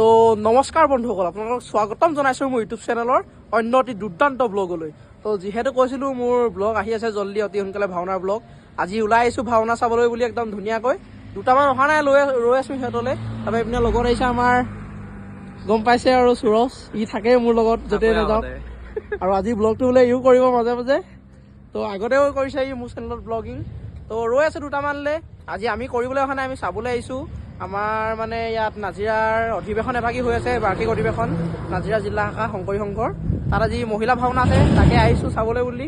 তো নমস্কাৰ বন্ধুসকল আপোনালোকক স্বাগতম জনাইছোঁ মোৰ ইউটিউব চেনেলৰ অন্য অতি দুৰ্দান্ত ব্লগলৈ। তো যিহেতু কৈছিলোঁ মোৰ ব্লগ আহি আছে জল্দি অতি সোনকালে ভাওনাৰ ব্লগ। আজি ওলাই আহিছোঁ ভাওনা চাবলৈ বুলি একদম ধুনীয়াকৈ। দুটামান অহা নাই লৈ ৰৈ আছোঁ সিহঁতলৈ। তাৰপৰা এইপিনে লগত আহিছে আমাৰ গম পাইছে আৰু সুৰজ। ই থাকে মোৰ লগত য'তে নাযাওক আৰু আজি ব্লগটো বোলে ইও কৰিব মাজে মাজে। তো আগতেও কৰিছে ই মোৰ চেনেলত ব্লগিং। তো ৰৈ আছোঁ দুটামানলৈ। আজি আমি কৰিবলৈ অহা নাই আমি চাবলৈ আহিছোঁ। আমাৰ মানে ইয়াত নাজিৰাৰ অধিৱেশন এভাগি হৈ আছে বাৰ্ষিক অধিৱেশন নাজিৰা জিলা শাখা শংকৰী সংঘৰ। তাত আজি মহিলা ভাওনা আছে তাকে আহিছোঁ চাবলৈ বুলি।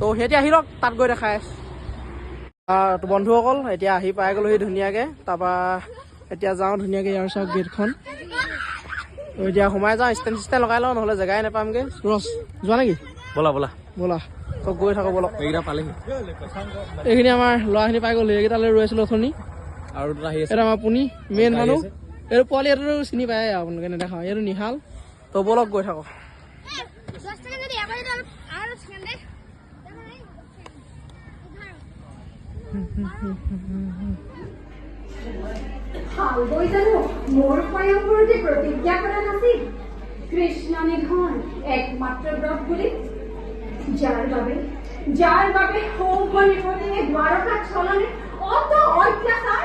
তো সিহঁতি আহি লওক তাত গৈ দেখাই আছোঁ। বন্ধুসকল এতিয়া আহি পাই গ'লোহি ধুনীয়াকৈ তাৰপৰা এতিয়া যাওঁ ধুনীয়াকৈ ইয়াৰ চাওক গেটখন। এতিয়া সোমাই যাওঁ ষ্টেণ্ড চিষ্টেণ্ড লগাই লওঁ নহ'লে জেগাই নাপামগৈ। সুৰজ যোৱা নেকি? ব'লা ব'লা। ব'লা চব গৈ থাকোঁ ব'লক। এইকেইটা পালেহি। এইখিনি আমাৰ ল'ৰাখিনি পাই গ'ল এইকেইটালৈ ৰৈ আছিলোঁ অথনি। আৰু দুটা আহি আছে। এইটো আমাৰ পুনি মেইন মানুহ। এইটো পোৱালি এইটো চিনি পায় আপোনালোকে নেদেখা এইটো নিহাল। তো ব'লক গৈ থাকক। জানো মোৰ প্ৰতিজ্ঞা কৰা নাছিল। কৃষ্ণ নিধন একমাত্ৰ ব্ৰত বুলি যাৰ বাবে যাৰ বাবে সৌভ নিপতিয়ে চলনে অত অত্যাচাৰ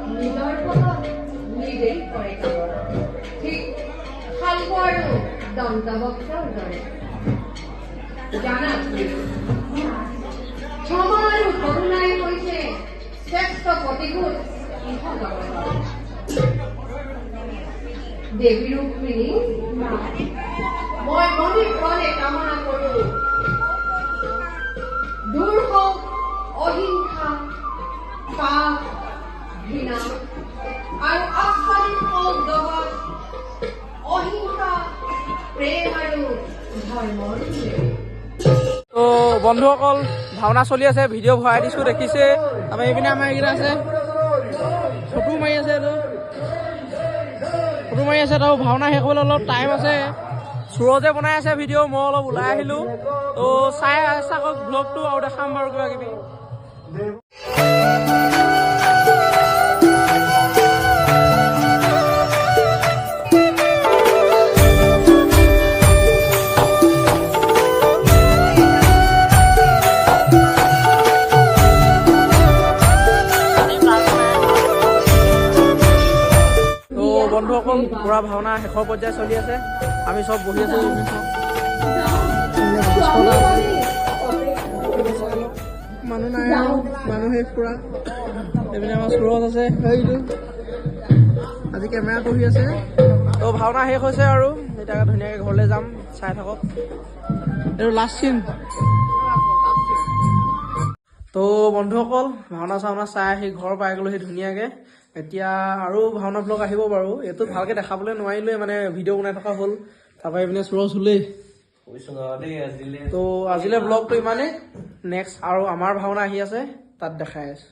বিতর্ক নিজেই করে হয়েছে শ্রেষ্ঠ প্রতিকূল ইহা দেবী রুক্মিণী মই মনে প্রাণে কামনা করি তো বন্ধুসকল ভাওনা চলি আছে ভিডিঅ' ভৰাই দিছোঁ দেখিছে। তাৰপৰা এইপিনে আমাৰ এইকেইটা আছে। ফটো মাৰি আছে ফটো মাৰি আছে তো ভাওনা শেষ হ'বলৈ অলপ টাইম আছে। সুৰজে বনাই আছে ভিডিঅ' মই অলপ ওলাই আহিলোঁ। তো চাই চাওক ব্লগটো আৰু দেখাম বাৰু কিবা কিবি বন্ধুসকল পূৰা ভাওনা শেষৰ পৰ্যায় চলি আছে। আমি চব বহি আছো। এইপিনে চাওক। মানুহ নাই আৰু। মানুহ শেষ পূৰা। এইপিনে আমাৰ সুৰজ আছে। সেইটো আজি কেমেৰা বহি আছে। তো ভাওনা শেষ হৈছে আৰু। এতিয়া ধুনীয়াকৈ ঘৰলৈ যাম। চাই থাকক। এইটো লাষ্ট চিন তো বন্ধুসকল ভাওনা চাওনা চাই আহি ঘৰ পাই গ'লোহি ধুনীয়াকৈ। এতিয়া আৰু ভাওনা ব্লগ আহিব বাৰু। এইটো ভালকৈ দেখাবলৈ নোৱাৰিলোৱে মানে ভিডিঅ' বনাই থকা হ'ল। তাৰপৰা এইপিনে সুৰজ হ'লেই। তো আজিলৈ ব্লগটো ইমানেই। নেক্সট আৰু আমাৰ ভাওনা আহি আছে তাত দেখাই আছোঁ।